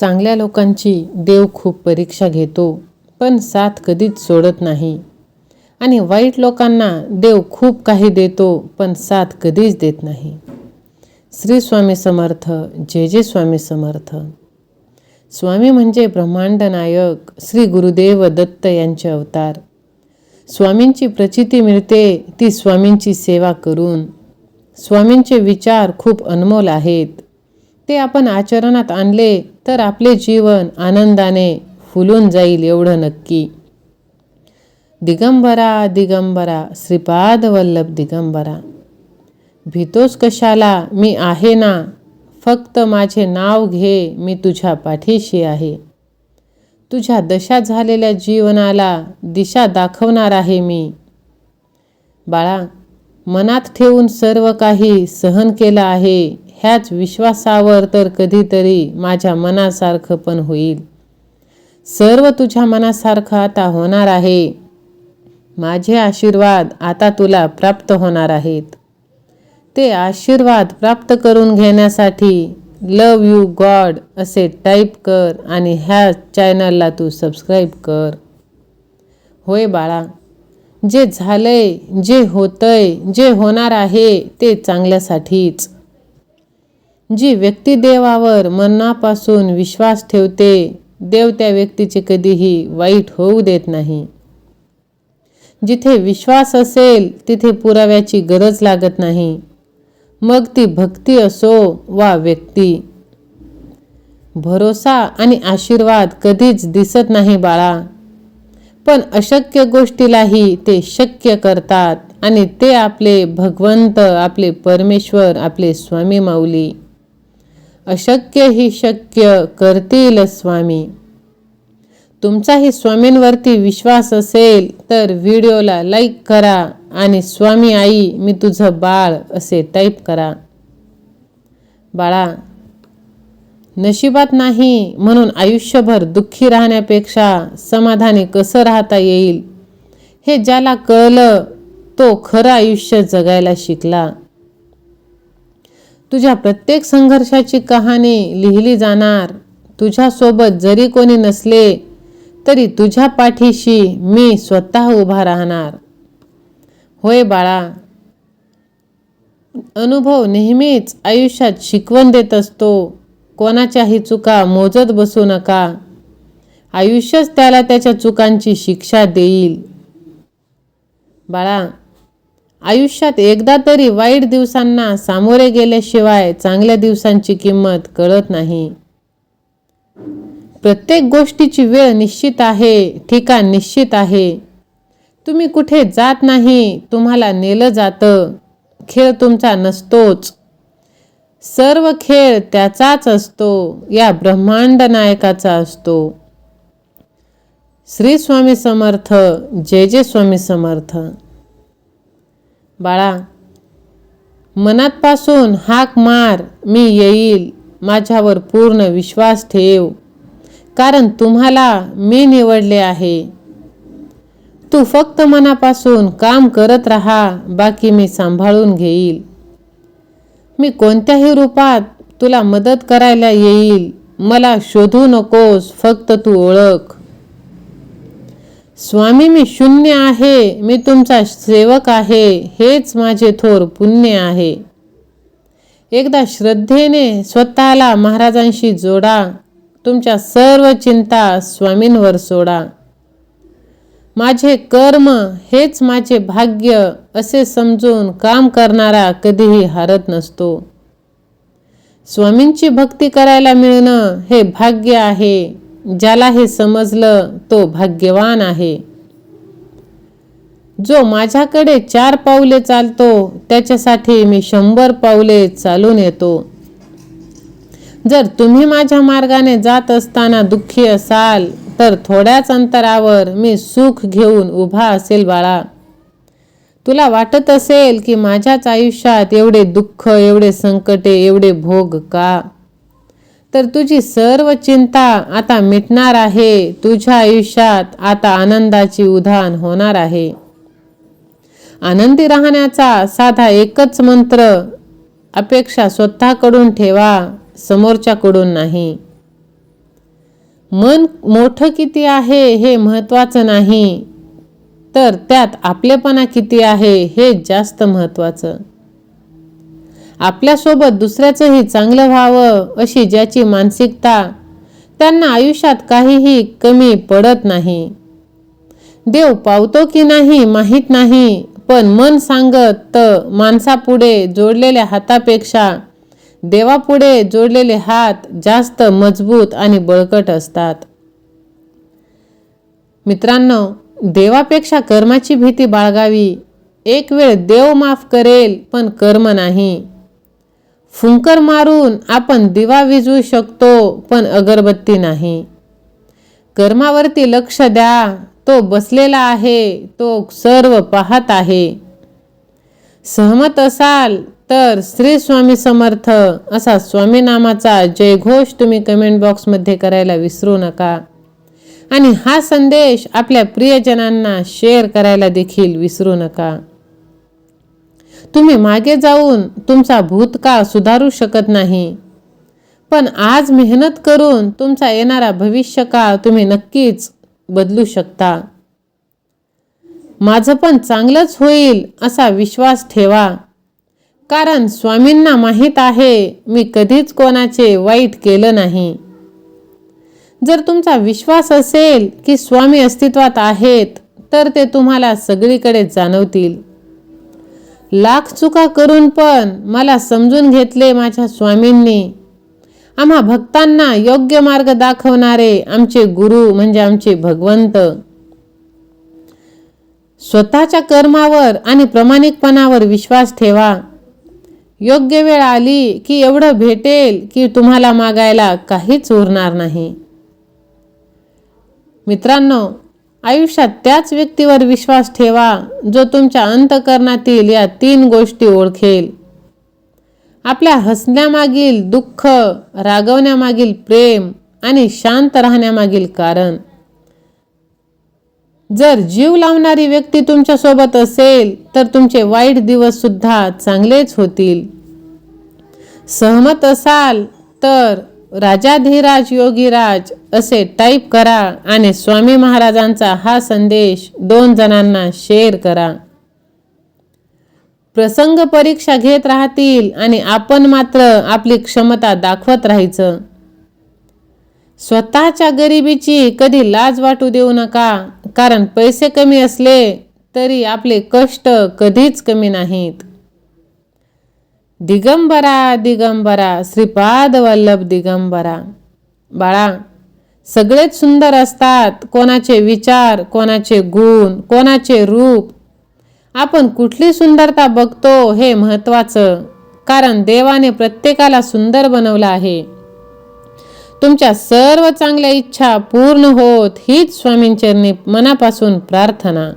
चांगल्या लोकांची देव खूप परीक्षा घेतो पण साथ कधीच सोडत नाही. आणि वाईट लोकांना देव खूप काही देतो पण साथ कधीच देत नाही. श्री स्वामी समर्थ जे जे स्वामी समर्थ. स्वामी म्हणजे ब्रह्मांड नायक श्री गुरुदेव दत्त यांचे अवतार. स्वामींची प्रचिती मिळते ती स्वामींची सेवा करून. स्वामींचे विचार खूप अनमोल आहेत. ते आपण आचरणात आणले तर आपले जीवन आनंदाने फुलून जाईल एवढं नक्की. दिगंबरा दिगंबरा श्रीपाद वल्लभ दिगंबरा. भीतोस कशाला? मी आहे ना? फक्त माझे नाव घे मी तुझ्या पाठीशी आहे. तुझ्या दशा झालेल्या जीवनाला दिशा दाखवणार आहे मी. बाळा मनात ठेवून सर्व काही सहन केलं आहे ह्याच विश्वासावर तर कधीतरी माझ्या मनासारखं पण होईल. सर्व तुझ्या मनासारखं आता होणार आहे. माझे आशीर्वाद आता तुला प्राप्त होणार आहेत. ते आशीर्वाद प्राप्त करून घेण्यासाठी लव यू गॉड असे टाईप कर आणि ह्या चॅनलला तू सबस्क्राईब कर. होय बाळा. जे झालंय जे होतंय जे होणार आहे ते चांगल्यासाठीच. जी व्यक्ती देवावर मनापासून विश्वास ठेवते देव त्या व्यक्तीचे कधीही वाईट होऊ देत नाही. जिथे विश्वास असेल तिथे पुराव्याची गरज लागत नाही. मग ती भक्ती असो वा व्यक्ती. भरोसा आणि आशीर्वाद कधीच दिसत नाही बाळा. पण अशक्य गोष्टीलाही ते शक्य करतात. आणि ते आपले भगवंत आपले परमेश्वर आपले स्वामी माऊली. अशक्य ही शक्य करतील स्वामी. तुमचाही स्वामींवरती विश्वास असेल तर व्हिडिओला लाईक करा आणि स्वामी आई मी तुझं बाळ असे टाईप करा. बाळा नशिबात नाही म्हणून आयुष्यभर दुःखी राहण्यापेक्षा समाधानी कसं राहता येईल? हे ज्याला कळलं तो खरं आयुष्य जगायला शिकला. तुझ्या प्रत्येक संघर्षाची कहाणी लिहिली जाणार. तुझ्यासोबत जरी कोणी नसले तरी तुझ्या पाठीशी मी स्वतः उभा राहणार. होय बाळा. अनुभव नेहमीच आयुष्यात शिकवण देत असतो. कोणाच्याही चुका मोजत बसू नका. आयुष्यच त्याला त्याच्या चुकांची शिक्षा देईल. बाळा आयुष्यात एकदा तरी वाईट दिवसांना सामोरे गेल्याशिवाय चांगल्या दिवसांची किंमत कळत नाही. प्रत्येक गोष्टीची वेळ निश्चित आहे ठिकाण निश्चित आहे. तुम्ही कुठे जात नाही तुम्हाला नेलं जातं. खेळ तुमचा नसतोच. सर्व खेळ त्याचाच असतो या ब्रह्मांड नायकाचा असतो. श्री स्वामी समर्थ जय जय स्वामी समर्थ. बाळा मनातपासून हाक मार मी येईल माझ्यावर पूर्ण विश्वास ठेव. कारण तुम्हाला मी निवडले आहे. तू फक्त मनापासून काम करत राहा बाकी मी सांभाळून घेईल. मी कोणत्याही रूपात तुला मदत करायला येईल. मला शोधू नकोस फक्त तू ओळख. स्वामी मी शून्य आहे. मी तुमचा सेवक आहे. हेच माझे थोर पुण्य आहे. एकदा श्रद्धेने स्वतःला महाराजांशी जोडा. तुमच्या सर्व चिंता स्वामींवर सोडा. माझे कर्म हेच माझे भाग्य असे समजून काम करणारा कधीही हारत नसतो. स्वामींची भक्ती करायला मिळणं हे भाग्य आहे. ज्याला हे समजलं तो भाग्यवान आहे. जो माझ्याकडे चार पावले चालतो त्याच्यासाठी मी शंभर पावले चालून येतो. जर तुम्ही माझ्या मार्गाने जात असताना दुःखी असाल तर थोड्याच अंतरावर मी सुख घेऊन उभा असेल बाळा. तुला वाटत असेल की माझ्याच आयुष्यात एवढे दुःख एवढे संकटे एवढे भोग का? तर तुझी सर्व चिंता आता मिटणार आहे. तुझ्या आयुष्यात आता आनंदाची उधाण होणार आहे. आनंदी राहण्याचा साधा एकच मंत्र अपेक्षा स्वतःकडून ठेवा समोरच्याकडून नाही. मन मोठं किती आहे हे महत्त्वाचं नाही. तर त्यात आपलेपणा किती आहे हे जास्त महत्त्वाचं आपल्यासोबत दुसऱ्याचंही चांगलं व्हावं अशी ज्याची मानसिकता त्यांना आयुष्यात काहीही कमी पडत नाही. देव पावतो की नाही माहीत नाही पण मन सांगत तर माणसापुढे जोडलेल्या हातापेक्षा देवापुढे जोडलेले हात जास्त मजबूत आणि बळकट असतात. मित्रांनो देवापेक्षा कर्माची भीती बाळगावी. एक वेळ देव माफ करेल पण कर्म नाही. फुंकर मारून आपण दिवा विजवू शकतो पण अगरबत्ती नाही. कर्मावरती लक्ष द्या. तो बसलेला आहे तो सर्व पाहत आहे. सहमत असाल तर श्री स्वामी समर्थ असा स्वामी नामाचा जयघोष तुम्ही कमेंट बॉक्समध्ये करायला विसरू नका. आणि हा संदेश आपल्या प्रियजनांना शेअर करायला देखील विसरू नका. तुम्ही मागे जाऊन तुमचा भूतकाळ सुधारू शकत नाही. पण आज मेहनत करून तुमचा येणारा भविष्यकाळ तुम्ही नक्कीच बदलू शकता. माझं पण चांगलंच होईल असा विश्वास ठेवा. कारण स्वामींना माहीत आहे मी कधीच कोणाचे वाईट केलं नाही. जर तुमचा विश्वास असेल की स्वामी अस्तित्वात आहेत तर ते तुम्हाला सगळीकडे जाणवतील. लाख चुका करून पण मला समजून घेतले माझ्या स्वामींनी. आम्हा भक्तांना योग्य मार्ग दाखवणारे आमचे गुरु म्हणजे आमचे भगवंत. स्वतःच्या कर्मावर आणि प्रामाणिकपणावर विश्वास ठेवा. योग्य वेळ आली की एवढं भेटेल की तुम्हाला मागायला काहीच उरणार नाही. मित्रांनो आयुष्यात त्याच व्यक्तीवर विश्वास ठेवा जो तुमच्या अंतकरणातील या तीन गोष्टी ओळखेल. आपल्या हसण्यामागील दुःख रागवण्यामागील प्रेम आणि शांत राहण्यामागील कारण. जर जीव लावणारी व्यक्ती तुमच्यासोबत असेल तर तुमचे वाईट दिवस सुद्धा चांगलेच होतील. सहमत असाल तर राजाधिराज योगीराज असे टाईप करा आणि स्वामी महाराजांचा हा संदेश दोन जणांना शेअर करा. प्रसंग परीक्षा घेत राहतील आणि आपण मात्र आपली क्षमता दाखवत राहायचं. स्वतःच्या गरिबीची कधी लाज वाटू देऊ नका कारण पैसे कमी असले तरी आपले कष्ट कधीच कमी नाहीत. दिगंबरा दिगंबरा श्रीपाद वल्लभ दिगंबरा. बाळा सगळेच सुंदर असतात. कोणाचे विचार कोणाचे गुण कोणाचे रूप. आपण कुठली सुंदरता बघतो हे महत्वाचं कारण देवाने प्रत्येकाला सुंदर बनवलं आहे. तुमच्या सर्व चांगल्या इच्छा पूर्ण होत हीच स्वामींचरणी मनापासून प्रार्थना.